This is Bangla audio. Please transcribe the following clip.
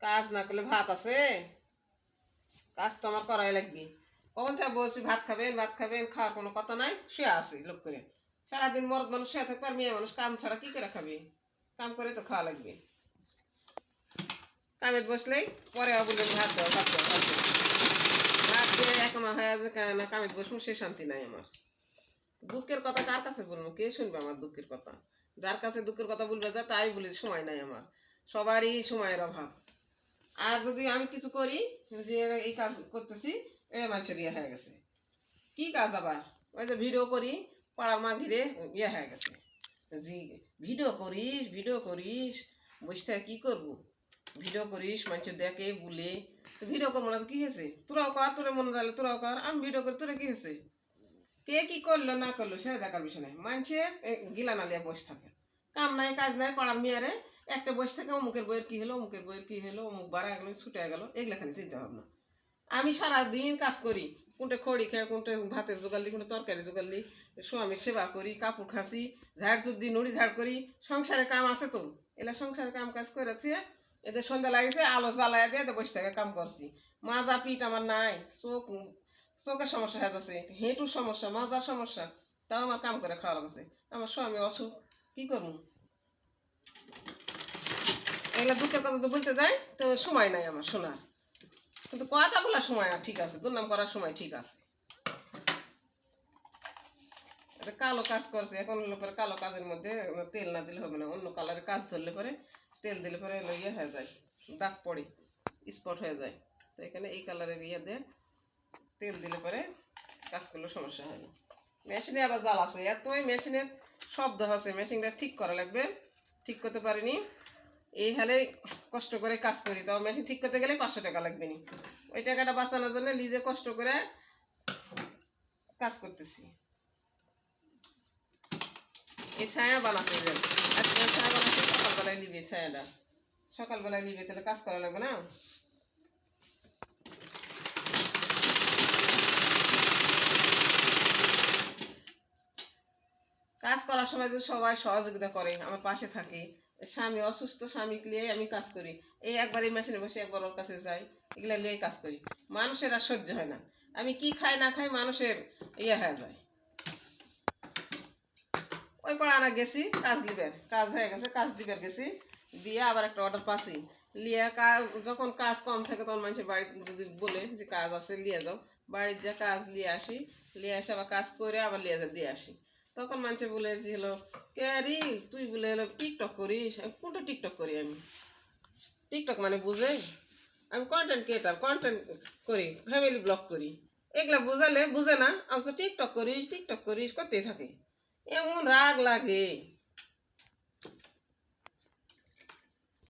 কাজ না করলে ভাত আছে। কাজ তো আমার করাই লাগবে। কখন থেকে বলছি, ভাত খাবেন ভাত খাবেন, খাওয়ার কোনো কথা নাই, শুয়ে আসি লোক করে। সারাদিন মরদ মানুষ শুয়ে থাকবে আর মেয়ে মানুষ কাম ছাড়া কি করে খাবে? কাম করে তো খাওয়া লাগবে। কামে বসলেই পরে বলে ভাত দাও ভাত দাও ভাত দিয়ে একমা হয়ে যাবে না কামে বসবো, সে শান্তি নাই আমার। দুঃখের কথা কার কাছে বলব? কে শুনবে আমার দুঃখের কথা? যার কাছে দুঃখের কথা বলবে যা তাই বলি, সময় নাই আমার। সবারই সময়ের অভাব। আর যদি আমি কিছু করি, যে এই কাজ করতেছি, এ মানুষের ইয়ে হয়ে গেছে। কি কাজ আবার? ওই যে ভিডিও করি, পাড়ার মা ঘিরে ইয়ে হয়ে গেছে। জি ভিডিও করিস ভিডিও করিস, বসে কি করব? ভিডিও করিস মানুষের দেখে, বলে। তো ভিডিও করব মনে কি হয়েছে? তোরাও কর, তোরা মনে রাখলে তোরাও কর, আমি ভিডিও করি, তোরা কি হয়েছে? কে কি করল, না করল, সেটা দেখার বিষয় নাই। মানুষের গিলা নালিয়া বসে থাকে। কাম নাই, কাজ নাই, পাড়ার মেয়ারে একটা বসে থাকে অমুকের বইয়ের কি হলো, অমুকের বইয়ের কি হলো, অমুক বাড়া গেলো, ছুটে গেল, এগুলা খালি চিন্তা ভাবনা। আমি সারাদিন কাজ করি, কোনটা খড়ি খাই, কোনটা ভাতের দিই কোনটা তরকারি দিই স্বামীর সেবা করি, কাপড় খাসি ঝাড় ঝুট দিই নুড়ি ঝাড় করি, সংসারে কাম আছে তো। এলা সংসারে কাম কাজ করেছে এদের সন্ধ্যা লাগেছে আলো জ্বালায় দিয়ে বসে থেকে কাম করছি। মাজা পিঠ আমার নাই, চোখ, চোখের সমস্যা হয়ে যাচ্ছে, হেঁটুর সমস্যা, মাজার সমস্যা, তাও আমার কাম করে খাওয়া লাগছে। আমার স্বামী অসুখ, কি করব? এগুলা দুঃখের কথা তো বলতে যাই, তো সময় নাই আমার শোনার। কিন্তু কথা বলার সময় আর ঠিক আছে, দুর্নাম করার সময় ঠিক আছে। কালো কাজ করছে, এখন পরে কালো কাজের মধ্যে তেল না দিলে হবে না, অন্য কালারের কাজ ধরলে পরে তেল দিলে পরে ইয়ে হয়ে যায়, দাগ পড়ে, স্পট হয়ে যায়। তো এখানে এই কালারের ইয়ে দিয়ে তেল দিলে পরে কাজ করলে সমস্যা হয় না। মেশিনে আবার জাল আছে, এতই মেশিনে শব্দ আছে, মেশিনটা ঠিক করা লাগবে, ঠিক করতে পারিনি। এই হালে কষ্ট করে কাজ করি তাও মেশিন ঠিক করতে গেলে পাঁচশো টাকা লাগবে নি। ওই টাকাটা বাঁচানোর জন্য নিজে কষ্ট করে কাজ করতেছি। এই ছায়া বানাতে যাই আজকে ছায়া বানাতে সকালবেলায় নিবে ছায়াটা। সকালবেলায় নিবে, তাহলে কাজ করা লাগবে না? কাজ করার সময় যদি সবাই সহযোগিতা করে, আমার পাশে থাকে স্বামী, অসুস্থ স্বামী নিয়ে আমি কাজ করি। এই একবার এই মেশিনে বসে একবার ওর কাছে যাই, এগুলা নিয়ে কাজ করি। মানুষের আর সহ্য হয় না। আমি কি খাই, না খাই মানুষের ইয়ে হয়ে যায়। ওই পাড়ানা গেছি, কাজ লিবের। কাজ হয়ে গেছে, কাজ দিবার গেছি। দিয়ে আবার একটা অর্ডার পাচ্ছি। লিয়ে কাজ যখন কাজ কম থাকে তখন মানুষের বাড়িতে যদি বলে যে কাজ আছে, লিয়ে যাও। বাড়ির যা কাজ নিয়ে আসি। নিয়ে আসে আবার কাজ করে আবার লিয়ে যা দিয়ে আসি। তখন মানুষে হলো, কে রি, তুই বলে হলো টিকটক করিস? আমি কোনটা টিকটক করি আমি? টিকটক মানে বুঝে? আমি কন্টেন্ট ক্রিয়েটার কন্টেন্ট করি ফ্যামিলি ব্লগ করি। এগুলা বুঝালে বুঝে না আমি টিকটক করিস টিকটক করিস, করতেই থাকে। এমন রাগ লাগে।